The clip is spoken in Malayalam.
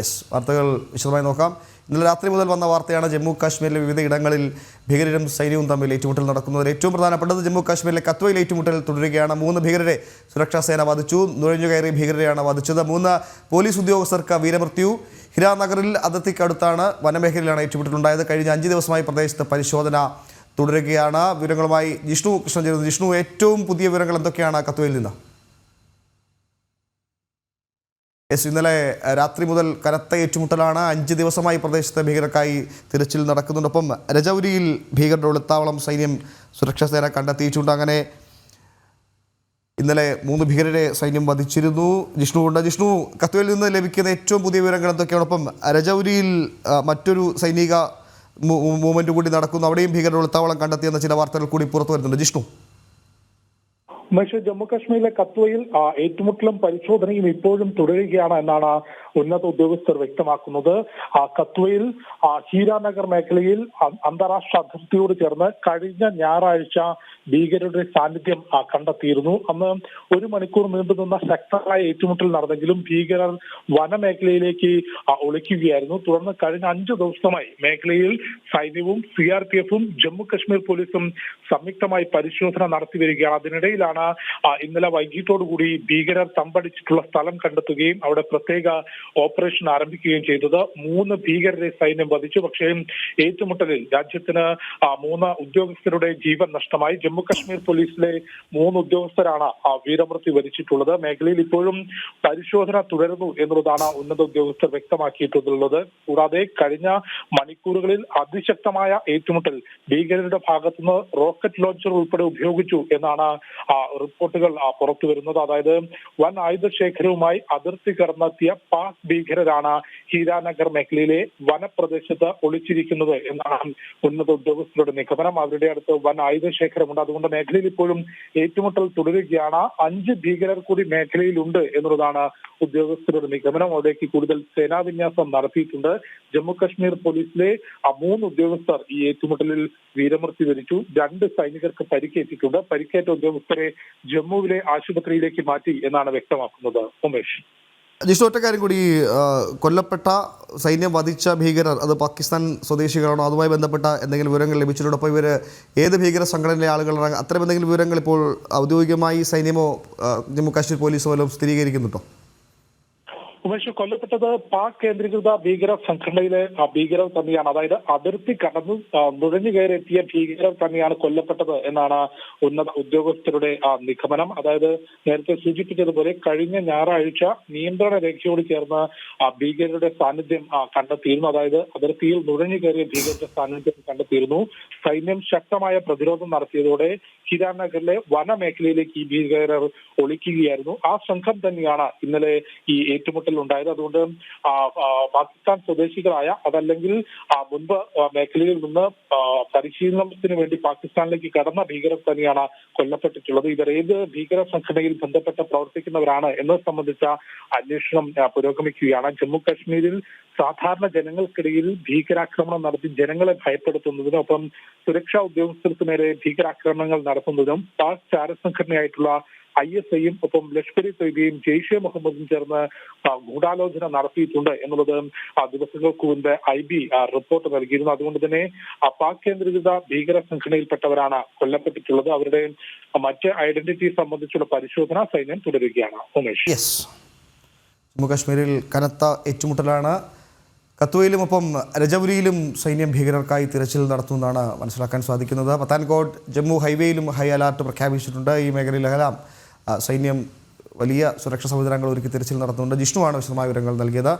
യെസ്. വാർത്തകൾ വിശദമായി നോക്കാം. ഇന്നലെ രാത്രി മുതൽ വന്ന വാർത്തയാണ് ജമ്മു കാശ്മീരിലെ വിവിധ ഇടങ്ങളിൽ ഭീകരരും സൈന്യവും തമ്മിൽ ഏറ്റുമുട്ടൽ നടക്കുന്നത്. ഏറ്റവും പ്രധാനപ്പെട്ടത് ജമ്മു കാശ്മീരിലെ കത്വയിൽ ഏറ്റുമുട്ടൽ തുടരുകയാണ്. മൂന്ന് ഭീകരരെ സുരക്ഷാ സേന വധിച്ചു നുഴഞ്ഞു കയറി ഭീകരരെയാണ് വധിച്ചത് മൂന്ന് പോലീസ് ഉദ്യോഗസ്ഥർക്ക് വീരമൃത്യു. ഹിരാനഗറിൽ അതിർത്തിക്കടുത്താണ് വനമേഖലയിലാണ് ഏറ്റുമുട്ടലുണ്ടായത്. കഴിഞ്ഞ അഞ്ച് ദിവസമായി പ്രദേശത്ത് പരിശോധന തുടരുകയാണ്. വിവരങ്ങളുമായി ജിഷ്ണു കൃഷ്ണൻ ജിഷ്ണു ഏറ്റവും പുതിയ വിവരങ്ങൾ എന്തൊക്കെയാണ് കത്വയിൽ നിന്ന്? എസ് ഇന്നലെ രാത്രി മുതൽ കനത്ത ഏറ്റുമുട്ടലാണ് അഞ്ച് ദിവസമായി പ്രദേശത്തെ ഭീകരർക്കായി തിരച്ചിൽ നടക്കുന്നുണ്ട്. ഒപ്പം രജൌരിയിൽ ഭീകരരുടെ ഒളിത്താവളം സൈന്യം സുരക്ഷാ സേന കണ്ടെത്തിയിട്ടുണ്ട്. അങ്ങനെ ഇന്നലെ മൂന്ന് ഭീകരരെ സൈന്യം വധിച്ചിരുന്നു. ജിഷ്ണു ഉണ്ട്. ജിഷ്ണു കത്വയിൽ നിന്ന് ലഭിക്കുന്ന ഏറ്റവും പുതിയ വിവരങ്ങൾ എന്തൊക്കെയാണ്? ഒപ്പം രജൌരിയിൽ മറ്റൊരു സൈനിക മൂവ്മെന്റ് കൂടി നടക്കുന്നു. അവിടെയും ഭീകരരുടെ ഒളിത്താവളം കണ്ടെത്തിയെന്ന ചില വാർത്തകൾ കൂടി പുറത്തു വരുന്നുണ്ട്. ജിഷ്ണു. പക്ഷേ ജമ്മു കാശ്മീരിലെ കത്വയിൽ ഏറ്റുമുട്ടലും പരിശോധനയും ഇപ്പോഴും തുടരുകയാണ് എന്നാണ് ഉന്നത ഉദ്യോഗസ്ഥർ വ്യക്തമാക്കുന്നത്. കത്വയിൽ ഹീരാനഗർ മേഖലയിൽ അന്താരാഷ്ട്ര അതിർത്തിയോട് ചേർന്ന് കഴിഞ്ഞ ഞായറാഴ്ച ഭീകരരുടെ സാന്നിധ്യം കണ്ടെത്തിയിരുന്നു. അന്ന് ഒരു മണിക്കൂർ നീണ്ടുനിന്ന ശക്തമായ ഏറ്റുമുട്ടൽ നടന്നെങ്കിലും ഭീകരർ വനമേഖലയിലേക്ക് ഒളിക്കുകയായിരുന്നു. തുടർന്ന് കഴിഞ്ഞ അഞ്ചു ദിവസമായി മേഖലയിൽ സൈന്യവും സി ആർ പി എഫും ജമ്മു കശ്മീർ പോലീസും സംയുക്തമായി പരിശോധന നടത്തി വരികയാണ്. അതിനിടയിലാണ് ആ, ഇന്നലെ വൈകിട്ടോടുകൂടി ഭീകരർ തമ്പടിച്ചിട്ടുള്ള സ്ഥലം കണ്ടെത്തുകയും അവിടെ പ്രത്യേക ഓപ്പറേഷൻ ആരംഭിക്കുകയും ചെയ്തത്. മൂന്ന് ഭീകരരെ സൈന്യം വധിച്ചു. പക്ഷേ ഏറ്റുമുട്ടലിൽ രാജ്യത്തിന് മൂന്ന് ഉദ്യോഗസ്ഥരുടെ ജീവൻ നഷ്ടമായി. ജമ്മു കശ്മീർ പോലീസിലെ മൂന്ന് ഉദ്യോഗസ്ഥരാണ് വീരമൃത്യു വരിച്ചിട്ടുള്ളത്. മേഖലയിൽ ഇപ്പോഴും പരിശോധന തുടരുന്നു എന്നുള്ളതാണ് ഉന്നത ഉദ്യോഗസ്ഥർ വ്യക്തമാക്കിയിട്ടുള്ളത്. കൂടാതെ കഴിഞ്ഞ മണിക്കൂറുകളിൽ അതിശക്തമായ ഏറ്റുമുട്ടൽ ഭീകരരുടെ ഭാഗത്തുനിന്ന് റോക്കറ്റ് ലോഞ്ചർ ഉൾപ്പെടെ ഉപയോഗിച്ചു എന്നാണ് റിപ്പോർട്ടുകൾ പുറത്തു വരുന്നത്. അതായത് വൻ ആയുധ ശേഖരവുമായി അതിർത്തി കടന്നെത്തിയ പാക് ഭീകരരാണ് ഹീരാനഗർ മേഖലയിലെ വനപ്രദേശത്ത് ഒളിച്ചിരിക്കുന്നത് എന്നാണ് ഉന്നത ഉദ്യോഗസ്ഥരുടെ നിഗമനം. അവരുടെ അടുത്ത് വൻ ആയുധ ശേഖരമുണ്ട് അതുകൊണ്ട് മേഖലയിൽ ഇപ്പോഴും ഏറ്റുമുട്ടൽ തുടരുകയാണ്. അഞ്ച് ഭീകരർ കൂടി മേഖലയിലുണ്ട് എന്നുള്ളതാണ് ഉദ്യോഗസ്ഥരുടെ നിഗമനം. അവിടേക്ക് കൂടുതൽ സേനാവിന്യാസം നടത്തിയിട്ടുണ്ട്. ജമ്മു കശ്മീർ പോലീസിലെ മൂന്ന് ഉദ്യോഗസ്ഥർ ഈ ഏറ്റുമുട്ടലിൽ വീരമൃത്യു വരിച്ചു. രണ്ട് സൈനികർക്ക് പരിക്കേറ്റിട്ടുണ്ട്. പരിക്കേറ്റ ഉദ്യോഗസ്ഥരെ ജമ്മുവിലെ ആശുപത്രിയിലേക്ക് മാറ്റി എന്നാണ് വ്യക്തമാക്കുന്നത് ഉമേഷ്. ജിഷ്ണു ഒറ്റ കാര്യം കൂടി കൊല്ലപ്പെട്ട സൈന്യം വധിച്ച ഭീകരർ അത് പാകിസ്ഥാൻ സ്വദേശികളാണോ? അതുമായി ബന്ധപ്പെട്ട എന്തെങ്കിലും വിവരങ്ങൾ ലഭിച്ചിട്ടുണ്ടോ? അപ്പോൾ ഇവർ ഏത് ഭീകര സംഘടനയിലെ ആളുകളാണ്? അത്തരം എന്തെങ്കിലും വിവരങ്ങൾ ഇപ്പോൾ ഔദ്യോഗികമായി സൈന്യമോ ജമ്മു കാശ്മീർ പോലീസോ വല്ലതും സ്ഥിരീകരിക്കുന്നുണ്ടോ? ഉമേഷ് കൊല്ലപ്പെട്ടത് പാക് കേന്ദ്രീകൃത ഭീകര സംഘടനയിലെ ഭീകരർ തന്നെയാണ്. അതായത് അതിർത്തി കടന്ന് നുഴഞ്ഞു കയറിയെത്തിയ ഭീകരർ തന്നെയാണ് കൊല്ലപ്പെട്ടത് എന്നാണ് ഉന്നത ഉദ്യോഗസ്ഥരുടെ നിഗമനം. അതായത് നേരത്തെ സൂചിപ്പിച്ചതുപോലെ കഴിഞ്ഞ ഞായറാഴ്ച നിയന്ത്രണ രേഖയോട് ചേർന്ന് ഭീകരരുടെ സാന്നിധ്യം കണ്ടെത്തിയിരുന്നു. അതായത് അതിർത്തിയിൽ നുഴഞ്ഞു കയറിയ ഭീകരരുടെ സാന്നിധ്യം കണ്ടെത്തിയിരുന്നു. സൈന്യം ശക്തമായ പ്രതിരോധം നടത്തിയതോടെ ഹിരാനഗറിലെ വനമേഖലയിലേക്ക് ഈ ഭീകരർ ഒളിക്കുകയായിരുന്നു. ആ സംഘം തന്നെയാണ് ഇന്നലെ ഈ ഏറ്റുമുട്ടൽ ഉണ്ടായത് അതുകൊണ്ട് പാകിസ്ഥാൻ സ്വദേശികളായ അതല്ലെങ്കിൽ മുൻപ് മേഖലയിൽ നിന്ന് പരിശീലനത്തിന് വേണ്ടി പാകിസ്ഥാനിലേക്ക് കടന്ന ഭീകരർ തന്നെയാണ് കൊല്ലപ്പെട്ടിട്ടുള്ളത്. ഇവർ ഏത് ഭീകര സംഘടനയിൽ ബന്ധപ്പെട്ട് പ്രവർത്തിക്കുന്നവരാണ് എന്നത് സംബന്ധിച്ച അന്വേഷണം പുരോഗമിക്കുകയാണ്. ജമ്മു കാശ്മീരിൽ സാധാരണ ജനങ്ങൾക്കിടയിൽ ഭീകരാക്രമണം നടത്തി ജനങ്ങളെ ഭയപ്പെടുത്തുന്നതിനൊപ്പം സുരക്ഷാ ഉദ്യോഗസ്ഥർക്ക് നേരെ ഭീകരാക്രമണങ്ങൾ നടത്തുന്നതും പാക് ചാരസംഘടനയായിട്ടുള്ള ഐ എസ് ഐയും ഒപ്പം ലഷ്കർ ഇ തൊയ്ബയും ജെയ്ഷെ മുഹമ്മദും ചേർന്ന് ഗൂഢാലോചന നടത്തിയിട്ടുണ്ട് എന്നുള്ളത് ദിവസങ്ങൾക്ക് മുൻപ് ഐ ബി റിപ്പോർട്ട് നൽകിയിരുന്നു. അതുകൊണ്ട് തന്നെ പാക് കേന്ദ്രീകൃത ഭീകര സംഘടനയിൽപ്പെട്ടവരാണ് കൊല്ലപ്പെട്ടിട്ടുള്ളത്. അവരുടെ മറ്റ് ഐഡന്റിറ്റി സംബന്ധിച്ചുള്ള പരിശോധന സൈന്യം തുടരുകയാണ്. ഉമേഷ്. ജമ്മു കാശ്മീരിൽ കനത്ത ഏറ്റുമുട്ടലാണ്. കത്വയിലും ഒപ്പം രജൌരിയിലും സൈന്യം ഭീകരർക്കായി തിരച്ചിൽ നടത്തുമെന്നാണ് മനസ്സിലാക്കാൻ സാധിക്കുന്നത്. പത്താൻകോട്ട് ജമ്മു ഹൈവേയിലും ഹൈ അലർട്ട് പ്രഖ്യാപിച്ചിട്ടുണ്ട്. ഈ മേഖലയിലെല്ലാം സൈന്യം വലിയ സുരക്ഷാ സംവിധാനങ്ങൾ ഒരുക്കി തിരച്ചിൽ നടത്തുന്നുണ്ട്. ജിഷ്ണുവാണ് വിശദമായ വിവരങ്ങൾ നൽകിയത്.